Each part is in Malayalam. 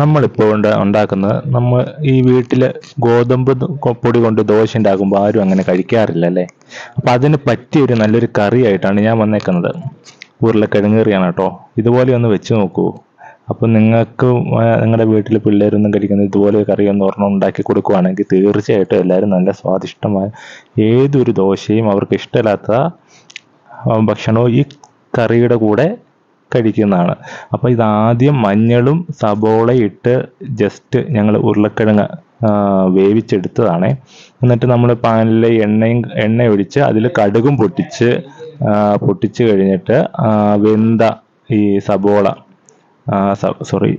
നമ്മളിപ്പോൾ ഉണ്ട് ഉണ്ടാക്കുന്നത് നമ്മൾ ഈ വീട്ടിൽ ഗോതമ്പ് പൊടി കൊണ്ട് ദോശ ഉണ്ടാക്കുമ്പോൾ ആരും അങ്ങനെ കഴിക്കാറില്ല അല്ലേ? അപ്പം അതിന് പറ്റിയ ഒരു നല്ലൊരു കറിയായിട്ടാണ് ഞാൻ വന്നേക്കുന്നത്. ഉരുളക്കിഴങ്ങ് കറിയാണ് കേട്ടോ. ഇതുപോലെ ഒന്ന് വെച്ച് നോക്കൂ. അപ്പം നിങ്ങൾക്ക് നിങ്ങളുടെ വീട്ടിൽ പിള്ളേരൊന്നും കഴിക്കുന്ന ഇതുപോലെ കറി ഒന്ന് ഒരെണ്ണം ഉണ്ടാക്കി കൊടുക്കുവാണെങ്കിൽ തീർച്ചയായിട്ടും എല്ലാവരും നല്ല സ്വാദിഷ്ടമായ ഏതൊരു ദോശയും അവർക്ക് ഇഷ്ടമില്ലാത്ത ഭക്ഷണവും ഈ കറിയുടെ കൂടെ കഴിക്കുന്നതാണ്. അപ്പോൾ ഇതാദ്യം മഞ്ഞളും സബോളയും ഇട്ട് ജസ്റ്റ് ഞങ്ങൾ ഉരുളക്കിഴങ്ങ് വേവിച്ചെടുത്തതാണ്. എന്നിട്ട് നമ്മൾ പാനിൽ എണ്ണയും എണ്ണ ഒഴിച്ച് അതിൽ കടുകും പൊട്ടിച്ച് പൊട്ടിച്ച് കഴിഞ്ഞിട്ട് വെന്ത ഈ സബോള സോറി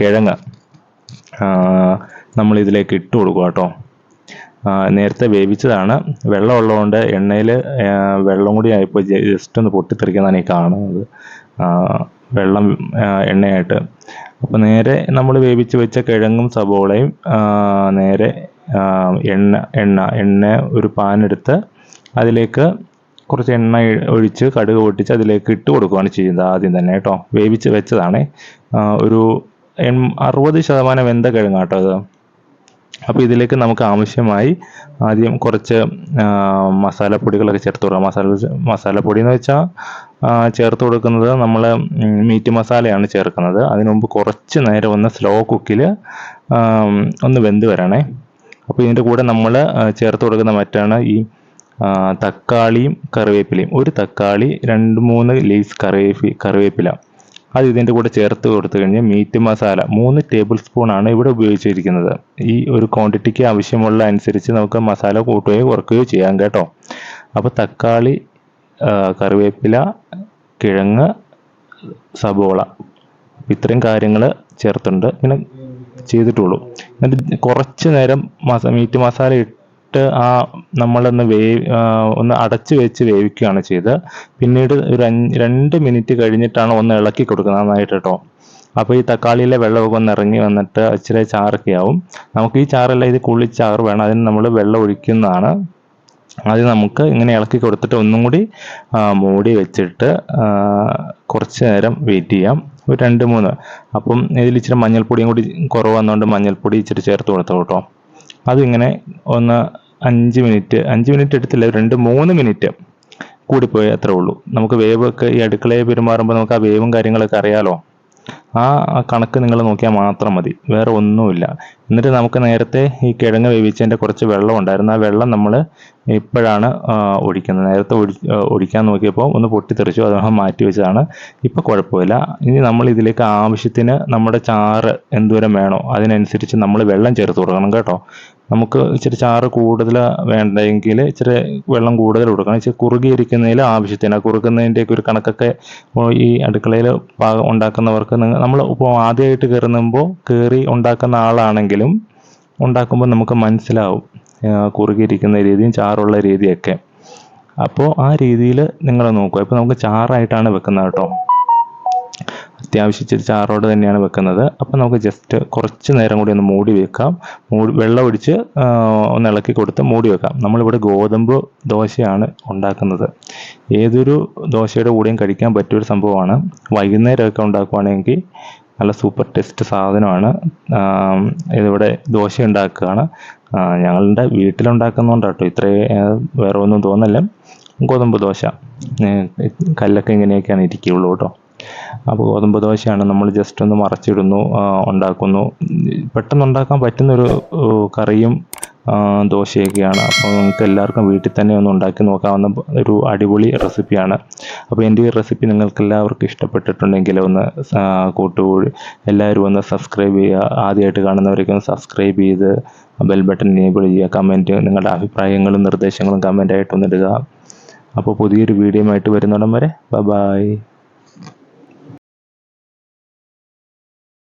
കിഴങ്ങ് നമ്മൾ ഇതിലേക്ക് ഇട്ട് കൊടുക്കുക കേട്ടോ. നേരത്തെ വേവിച്ചതാണ്. വെള്ളം ഉള്ളതുകൊണ്ട് എണ്ണയിൽ വെള്ളം കൂടി ആയപ്പോൾ ജസ്റ്റ് ഒന്ന് പൊട്ടിത്തെറിക്കുന്നതാണ് ഈ കാണുന്നത്. വെള്ളം എണ്ണയായിട്ട്. അപ്പോൾ നേരെ നമ്മൾ വേവിച്ച് വെച്ച കിഴങ്ങും സബോളയും നേരെ എണ്ണ എണ്ണ എണ്ണ ഒരു പാനെടുത്ത് അതിലേക്ക് കുറച്ച് എണ്ണ ഒഴിച്ച് കടുക് പൊട്ടിച്ച് അതിലേക്ക് ഇട്ട് കൊടുക്കുകയാണ് ചെയ്യുന്നത് ആദ്യം തന്നെ കേട്ടോ. വേവിച്ച് വെച്ചതാണ്. ഒരു അറുപത് ശതമാനം വെന്ത കിഴങ്ങാട്ടോ ഇത് അപ്പോൾ ഇതിലേക്ക് നമുക്ക് ആവശ്യമായി ആദ്യം കുറച്ച് മസാലപ്പൊടികളൊക്കെ ചേർത്ത് കൊടുക്കാം. മസാല മസാലപ്പൊടി എന്ന് വെച്ചാൽ ചേർത്ത് കൊടുക്കുന്നത് നമ്മൾ മീറ്റ് മസാലയാണ് ചേർക്കുന്നത്. അതിനു മുമ്പ് കുറച്ച് നേരം ഒന്ന് സ്ലോ കുക്കിൽ ഒന്ന് വെന്ത് വരണേ. അപ്പോൾ ഇതിന്റെ കൂടെ നമ്മൾ ചേർത്ത് കൊടുക്കുന്ന മറ്റാണ് ഈ തക്കാളിയും കറിവേപ്പിലയും. ഒരു തക്കാളി രണ്ട് മൂന്ന് ലീവ്സ് കറിവേപ്പി കറിവേപ്പില. അത് ഇതിന്റെ കൂടെ ചേർത്ത് കൊടുത്തു കഴിഞ്ഞാൽ മീറ്റ് മസാല മൂന്ന് ടേബിൾ സ്പൂണാണ് ഇവിടെ ഉപയോഗിച്ചിരിക്കുന്നത്. ഈ ഒരു ക്വാണ്ടിറ്റിക്ക് ആവശ്യമുള്ള അനുസരിച്ച് നമുക്ക് മസാല കൂട്ടുകയോ കുറക്കുകയോ ചെയ്യാം കേട്ടോ. അപ്പോൾ തക്കാളി കറിവേപ്പില കിഴങ്ങ് സബോള. ഇത്രയും കാര്യങ്ങൾ ചേർത്തുണ്ട്. ഇങ്ങനെ ചെയ്തിട്ടുള്ളൂ. എന്നിട്ട് കുറച്ച് നേരം മസ മീറ്റ് മസാല ഇട്ട് ആ നമ്മളൊന്ന് വേവ് ഒന്ന് അടച്ച് വെച്ച് വേവിക്കുകയാണ് ചെയ്തത് പിന്നീട് ഒരു രണ്ട് മിനിറ്റ് കഴിഞ്ഞിട്ടാണ് ഒന്ന് ഇളക്കി കൊടുക്കുന്നത് നന്നായിട്ട് കേട്ടോ അപ്പോൾ ഈ തക്കാളിയിലെ വെള്ളമൊക്കെ ഒന്ന് ഇറങ്ങി വന്നിട്ട് ഇച്ചിരി ചാറൊക്കെ ആവും നമുക്ക് ഈ ചാറല്ല ഇത് കുളി ചാറ് വേണം. അതിന് നമ്മൾ വെള്ളം ഒഴിക്കുന്നതാണ്. അത് നമുക്ക് ഇങ്ങനെ ഇളക്കി കൊടുത്തിട്ട് ഒന്നും കൂടി മൂടി വെച്ചിട്ട് കുറച്ച് നേരം വെയിറ്റ് ചെയ്യാം. ഒരു രണ്ട് മൂന്ന്. അപ്പം ഇതിൽ ഇച്ചിരി മഞ്ഞൾപ്പൊടിയും കൂടി കുറവ് വന്നുകൊണ്ട് മഞ്ഞൾപ്പൊടി ഇച്ചിരി ചേർത്ത് കൊടുത്തു കേട്ടോ അതിങ്ങനെ ഒന്ന് അഞ്ച് മിനിറ്റ് അഞ്ച് മിനിറ്റ് എടുത്തില്ല രണ്ട് മൂന്ന് മിനിറ്റ് കൂടിപ്പോയി അത്രേ ഉള്ളൂ. നമുക്ക് വേവ് ഒക്കെ ഈ അടുക്കളയെ പെരുമാറുമ്പോൾ നമുക്ക് ആ വേവും കാര്യങ്ങളൊക്കെ അറിയാലോ? ആ കണക്ക് നിങ്ങൾ നോക്കിയാൽ മാത്രം മതി. വേറെ ഒന്നുമില്ല. എന്നിട്ട് നമുക്ക് നേരത്തെ ഈ കിഴങ്ങ് വേവിച്ചതിന്റെ കുറച്ച് വെള്ളം ഉണ്ടായിരുന്നു. ആ വെള്ളം നമ്മൾ ഇപ്പോഴാണ് ഒഴിക്കുന്നത്. നേരത്തെ ഒഴി ഒഴിക്കാൻ നോക്കിയപ്പോൾ ഒന്ന് പൊട്ടിത്തെറിച്ചു. നമ്മൾ മാറ്റി വെച്ചതാണ്. ഇപ്പോൾ കുഴപ്പമില്ല. ഇനി നമ്മൾ ഇതിലേക്ക് ആവശ്യത്തിന് നമ്മുടെ ചാറ് എന്തോരം വേണോ അതിനനുസരിച്ച് നമ്മൾ വെള്ളം ചേർത്ത് കൊടുക്കണം കേട്ടോ. നമുക്ക് ഇച്ചിരി ചാറ് കൂടുതൽ വേണ്ടെങ്കിൽ ഇച്ചിരി വെള്ളം കൂടുതൽ കൊടുക്കണം. ഇച്ചിരി കുറുകിയിരിക്കുന്നതിൽ ആവശ്യത്തിന്. കുറുക്കുന്നതിന്റെയൊക്കെ ഒരു കണക്കൊക്കെ ഈ അടുക്കളയിൽ പാകം ഉണ്ടാക്കുന്നവർക്ക് നമ്മൾ ഇപ്പോൾ ആദ്യമായിട്ട് കയറുമ്പോൾ കയറി ഉണ്ടാക്കുന്ന ആളാണെങ്കിലും ഉണ്ടാക്കുമ്പോൾ നമുക്ക് മനസ്സിലാവും. കുറുകിയിരിക്കുന്ന രീതിയും ചാറുള്ള രീതിയൊക്കെ. അപ്പോൾ ആ രീതിയിൽ നിങ്ങൾ നോക്കുക. ഇപ്പോൾ നമുക്ക് ചാറായിട്ടാണ് വെക്കുന്നത് കേട്ടോ. അത്യാവശ്യം ചാറോട് തന്നെയാണ് വെക്കുന്നത്. അപ്പം നമുക്ക് ജസ്റ്റ് കുറച്ച് നേരം കൂടി ഒന്ന് മൂടി വെക്കാം. മൂടി വെള്ളം ഒഴിച്ച് ഒന്ന് ഇളക്കി കൊടുത്ത് മൂടി വെക്കാം. നമ്മളിവിടെ ഗോതമ്പ് ദോശയാണ് ഉണ്ടാക്കുന്നത്. ഏതൊരു ദോശയുടെ കൂടെയും കഴിക്കാൻ പറ്റിയൊരു സംഭവമാണ്. വൈകുന്നേരമൊക്കെ ഉണ്ടാക്കുവാണെങ്കിൽ നല്ല സൂപ്പർ ടേസ്റ്റ് സാധനമാണ്. ഇതിവിടെ ദോശ ഉണ്ടാക്കുകയാണ്. ഞങ്ങളുടെ വീട്ടിലുണ്ടാക്കുന്നതുകൊണ്ട് കേട്ടോ ഇത്രയും വേറെ ഒന്നും തോന്നല്ല. ഗോതമ്പ് ദോശ. കല്ലൊക്കെ ഇങ്ങനെയൊക്കെയാണ് ഇരിക്കുകയുള്ളൂ കേട്ടോ. അപ്പോൾ ഗോതമ്പ് ദോശയാണ് നമ്മൾ ജസ്റ്റ് ഒന്ന് മറച്ചിടുന്നു ഉണ്ടാക്കുന്നു. പെട്ടെന്ന് ഉണ്ടാക്കാൻ പറ്റുന്നൊരു കറിയും ദോശയൊക്കെയാണ്. അപ്പോൾ നിങ്ങൾക്ക് എല്ലാവർക്കും വീട്ടിൽ തന്നെ ഒന്ന് ഉണ്ടാക്കി നോക്കാവുന്ന ഒരു അടിപൊളി റെസിപ്പിയാണ്. അപ്പോൾ എന്റെ ഈ റെസിപ്പി നിങ്ങൾക്ക് എല്ലാവർക്കും ഇഷ്ടപ്പെട്ടിട്ടുണ്ടെങ്കിൽ ഒന്ന് കൂട്ടുകൂടി എല്ലാവരും ഒന്ന് സബ്സ്ക്രൈബ് ചെയ്യുക. ആദ്യമായിട്ട് കാണുന്നവരൊക്കെ ഒന്ന് സബ്സ്ക്രൈബ് ചെയ്ത് ബെൽ ബട്ടൺ എനേബിൾ ചെയ്യുക. കമന്റ് നിങ്ങളുടെ അഭിപ്രായങ്ങളും നിർദ്ദേശങ്ങളും കമന്റായിട്ടൊന്നിടുക അപ്പോൾ പുതിയൊരു വീഡിയോ ആയിട്ട് വരുന്നിടം വരെ ബൈ